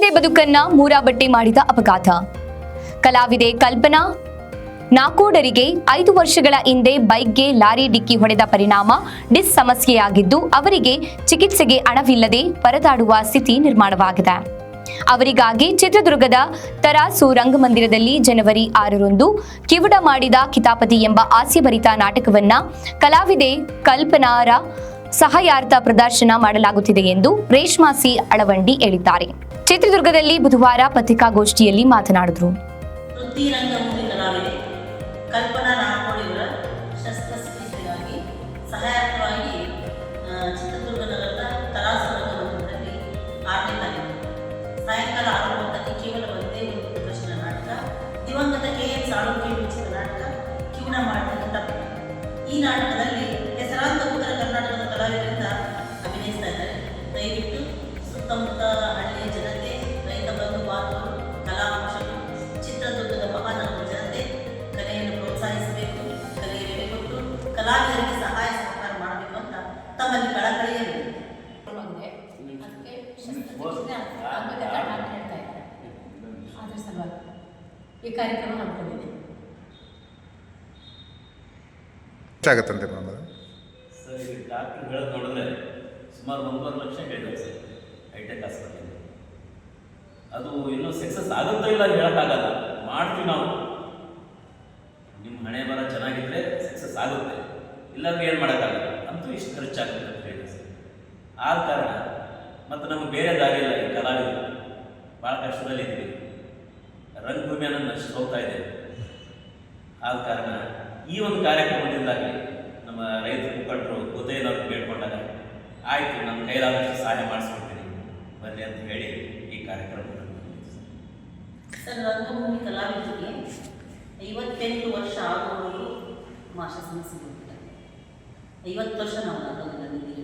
ಬೈಕ್ನ ಮೂರಾಬಟ್ಟೆ ಮಾಡಿದ ಅಪಘಾತ. ಕಲಾವಿದೆ ಕಲ್ಪನಾ ನಾಕೋಡರಿಗೆ ಐದು ವರ್ಷಗಳ ಹಿಂದೆ ಬೈಕ್ಗೆ ಲಾರಿ ಡಿಕ್ಕಿ ಹೊಡೆದ ಪರಿಣಾಮ, ಡಿಸ್ ಸಮಸ್ಯೆಯಾಗಿದ್ದು ಅವರಿಗೆ ಚಿಕಿತ್ಸೆಗೆ ಹಣವಿಲ್ಲದೆ ಪರದಾಡುವ ಸ್ಥಿತಿ ನಿರ್ಮಾಣವಾಗಿದೆ. ಅವರಿಗಾಗಿ ಚಿತ್ರದುರ್ಗದ ತರಾಸು ರಂಗಮಂದಿರದಲ್ಲಿ ಜನವರಿ ಆರರಂದು ಕಿವುಡ ಮಾಡಿದ ಕಿತಾಪತಿ ಎಂಬ ಹಾಸ್ಯಭರಿತ ನಾಟಕವನ್ನ ಕಲಾವಿದೆ ಕಲ್ಪನಾರ ಸಹಾಯಾರ್ಥ ಪ್ರದರ್ಶನ ಮಾಡಲಾಗುತ್ತಿದೆ ಎಂದು ರೇಷ್ಮಾ ಸಿ ಅಳವಂಡಿ ಹೇಳಿದ್ದಾರೆ. ಚಿತ್ರದುರ್ಗದಲ್ಲಿ ಬುಧವಾರ ಪತ್ರಿಕಾಗೋಷ್ಠಿಯಲ್ಲಿ ಮಾತನಾಡಿದರು. ಈ ನಾಟಕದಲ್ಲಿ ಕಲಾವಿದರಿಂದ ಅಭಿನಯಿಸ್ತಾ ಇದ್ದಾರೆ. ದಯವಿಟ್ಟು ಸುತ್ತಮುತ್ತ ಹಳ್ಳಿಯ ಜನತೆ ರೈತ ಬಂಧು ಬಾಂಧವರು ಕಲಾವಂಶಗಳು ಚಿತ್ರದುರ್ಗದ ಮಹಾನಗರ ಜನತೆ ಕಲೆಯನ್ನು ಪ್ರೋತ್ಸಾಹಿಸಬೇಕು ಕಲೆಗೆ ಬೆಲೆ ಕೊಟ್ಟು ಕಲಾವಿದರಿಗೆ ಸಹಾಯ ಸಹಕಾರ ಮಾಡಬೇಕು ಅಂತ ತಮ್ಮಲ್ಲಿ ಕಳಕಳಿಯ ಅದ್ರ ಸಲುವಾಗಿ ಈ ಕಾರ್ಯಕ್ರಮ ಹಮ್ಮಿಕೊಂಡಿದೆ ಎಷ್ಟಾಗತ್ತಂತೆ ಮೇಡಮ್ ಡಾಕ್ಟ್ರ್ ಹೇಳೋದು ನೋಡಿದ್ರೆ ಸುಮಾರು ಒಂದೂವರೆ ಲಕ್ಷ ಹೇಳಿದ್ದಾರೆ ಸರ್, ಹೈಟೆಕ್ ಹಾಸ್ಪಿಟಲ್ ಅದು ಇನ್ನೂ ಸಕ್ಸಸ್ ಆಗುತ್ತೋ ಇಲ್ಲ ಹೇಳೋಕ್ಕಾಗಲ್ಲ, ಮಾಡ್ತೀವಿ ನಾವು. ನಿಮ್ಮ ಹಣೆ ಬರ ಚೆನ್ನಾಗಿದ್ರೆ ಸಕ್ಸಸ್ ಆಗುತ್ತೆ. ಇಲ್ಲಾಂದ್ರೆ ಏನು ಮಾಡೋಕ್ಕಾಗಲ್ಲ. ಅಂತೂ ಇಷ್ಟು ಖರ್ಚಾಗುತ್ತೆ ಅಂತ ಹೇಳಿದೆ ಸರ್. ಆದ ಕಾರಣ ಮತ್ತು ನಮಗೆ ಬೇರೆ ದಾರಿ ಇಲ್ಲ, ಈ ಕಲಾವಿದರು ಭಾಳ ಕಷ್ಟದಲ್ಲಿದ್ದೀವಿ ರಂಗಭೂಮಿಯನ್ನು ನಷ್ಟ ಹೋಗ್ತಾ ಇದೆ. ಆದ ಕಾರಣ ಈ ಒಂದು ಕಾರ್ಯಕ್ರಮದಿಂದಾಗಿ ನಮ್ಮ ರೈತ ಮುಖಂಡರು ಗುದ್ದಯ್ಯನವ್ರು ಬೇಡ್ಕೊಂಡಾಗ ಆಯಿತು ನಮ್ಮ ಕೈಲಾದಷ್ಟು ಸಹಾಯ ಮಾಡಿಸ್ಕೊಡ್ತೀನಿ. ಬನ್ನಿ ಅಂತ ಹೇಳಿ ಈ ಕಾರ್ಯಕ್ರಮ ಸರ್, ರಂಗಭೂಮಿ ಕಲಾವಿದರಿಗೆ ಐವತ್ತೆಂಟು ವರ್ಷ ಆಗುವವರು ಮಾಶ ಸಮಸ್ಯೆ ಗೊತ್ತಿಲ್ಲ ಐವತ್ತು ವರ್ಷ ನಾವು ರಂಗಭೂಮಿಯಲ್ಲಿ